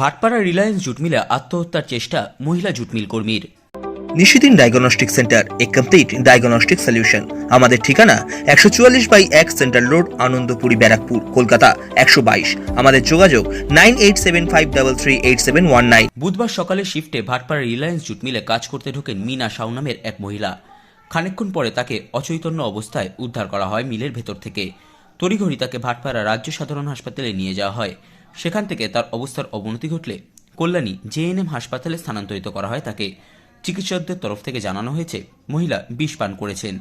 Bhatpara Reliance jute মিলে আত্মহত্যার চেষ্টা মহিলা জুট মিল কর্মীর। নিশিদিন ডায়াগনস্টিক সেন্টার এ কমপ্লিট ডায়াগনস্টিক সলিউশন আমাদের ঠিকানা একশো চুয়াল্লিশ বাই এক সেন্ট্রাল রোড আনন্দপুরি ব্যারাকপুর কলকাতা একশো বাইশ। আমাদের যোগাযোগ nine eight seven five double three eight seven one nine. বুধবার সকালে শিফটে ভাটপাড়া রিলায়েন্স জুট মিলে কাজ করতে ঢোকেন মিনা সাউ নামের এক মহিলা। খানিকক্ষণ পরে তাকে অচৈতন্য অবস্থায় উদ্ধার করা হয় মিলের ভেতর থেকে। তড়িঘড়ি তাকে ভাটপাড়া রাজ্য সাধারণ হাসপাতালে নিয়ে যাওয়া হয়। সেখান থেকে তার অবস্থার অবনতি ঘটলে কল্যাণী জেএনএম হাসপাতালে স্থানান্তরিত করা হয় তাকে। চিকিৎসকদের তরফ থেকে জানানো হয়েছে, মহিলা বিষ পান করেছেন।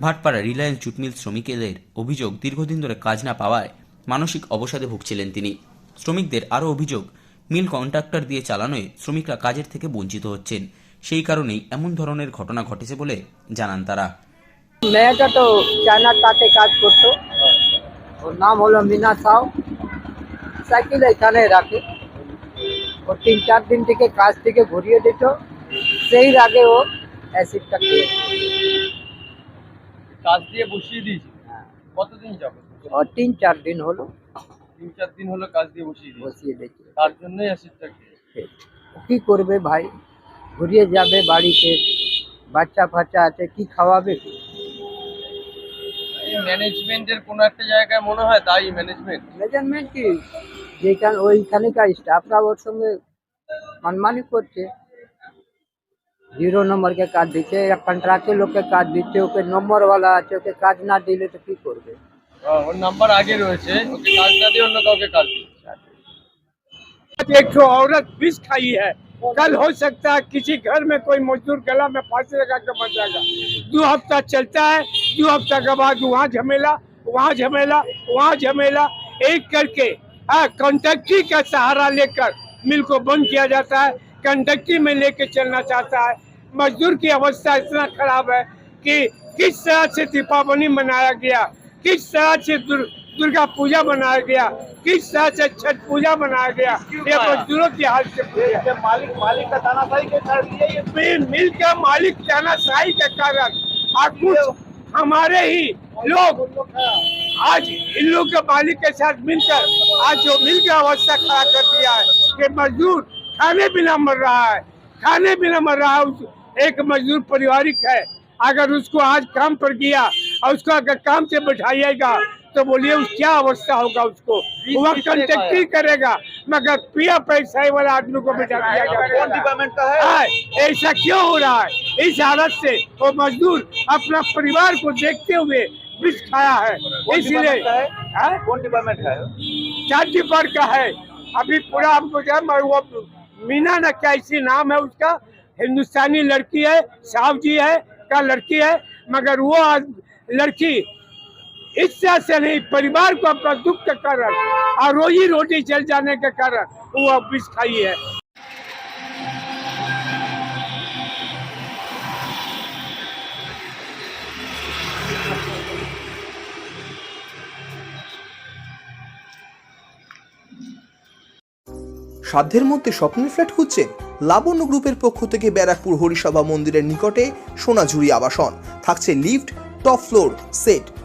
ভাটপাড়া রিলায়েন্স জুট মিল শ্রমিকদের অভিযোগ দীর্ঘদিন ধরে কাজ না পাওয়ায় মানসিক অবসাদে ভুগছিলেন তিনি। শ্রমিকদের আরও অভিযোগ, মিল কন্ট্রাক্টর দিয়ে চালানোয় শ্রমিকরা কাজের থেকে বঞ্চিত হচ্ছেন। সেই কারণেই এমন ধরনের ঘটনা ঘটেছে বলে জানান তারা। মেয়েটা তো চায়নার তাতে কাজ করতো। ওর নাম হলো মিনা সাউ। সাইকেল এখানে রাখে। ও তিন চার দিন থেকে কাজ থেকে ঘুরিয়ে দিত। সেই আগে ও অ্যাসিডটা খেয়েছে কাজ দিয়ে বসিয়ে দিয়েছি? কতদিন যাবে ও তিন চার দিন হলো। তিন চার দিন হলো কাজ দিয়ে বসিয়ে বসিয়ে দিয়েছে। তার জন্যই অ্যাসিডটা খেয়েছি কি করবে ভাই? ঘুরিয়ে যাবে বাড়িতে। বাচ্চা ফাচ্চা আছে কি খাওয়াবে? এই ম্যানেজমেন্টের কোনো একটা জায়গায় মনে হয় তাই ম্যানেজমেন্ট মেজারমেন্ট কি যেখানে ওইখানকার স্টাফরা ওর সঙ্গে মানমানি করছে জিরো নম্বরকে কাজ দিচ্ছে এক কন্ট্রাক্টের লোককে কাজ দিচ্ছে ওকে নম্বরওয়ালা আছে ওকে কাজ না দিলে তো কি করবে ওর নাম্বার আগে রয়েছে ওকে কাজ না দিয়ে অন্য কাউকে কাজ দিচ্ছে एक ठो औरत विष खाई है कल हो सकता है किसी घर में कोई मजदूर गला में फांसी लगा के मर जाएगा। दो हफ़्ता चलता है, दो हफ़्ता के बाद वहाँ झमेला वहाँ झमेला वहाँ झमेला। एक करके कंडक्टरी का सहारा लेकर मिल को बंद किया जाता है कंडक्टरी में लेके चलना चाहता है। मजदूर की अवस्था इतना खराब है कि किस तरह से दीपावली मनाया गया, किस तरह से दुर्गा पूजा मनाया गया। किस तरह से छठ पूजा मनाया गया ये मजदूरों की हाल से मालिक मालिक का तानाशाही के कारण मिल, का मालिक तानाशाही के कारण। और कुछ हमारे ही लोग आज इन लोग के मालिक के साथ मिलकर आज जो मिल का अवस्था खड़ा कर दिया है कि मजदूर खाने बिना मर रहा है। खाने बिना मर रहा है उस- एक मजदूर पारिवारिक है। अगर उसको आज काम पर किया और उसको अगर काम से बैठाइएगा तो बोलिए उस क्या अवस्था होगा उसको? वह कंटेक्टी करेगा मगर पिया पैसा वाला आदमी को बैठा दिया कौन डिपार्टमेंट का है? है ऐसा क्यों हो रहा है? इस हालत से वो मजदूर अपना परिवार को देखते हुए विष खाया है। इसलिए हैं? कौन डिपार्टमेंट है? चार पर का है। अभी पूरा हमको क्या मैं वो मीना ना क्या इसी नाम है उसका? हिंदुस्तानी लड़की है साहब जी है का लड़की है मगर वो लड़की इस तरह से नहीं परिवार को अपना दुख के कारण और रोजी रोटी चल जाने के कारण वो विष खाई है সাধ্যের মধ্যে স্বপ্নের ফ্ল্যাট খুঁজছেন লাবণ্য গ্রুপের পক্ষ থেকে ব্যারাকপুর হরিসভা মন্দিরের নিকটে সোনাঝুরি আবাসন থাকছে লিফট টপ ফ্লোর সেট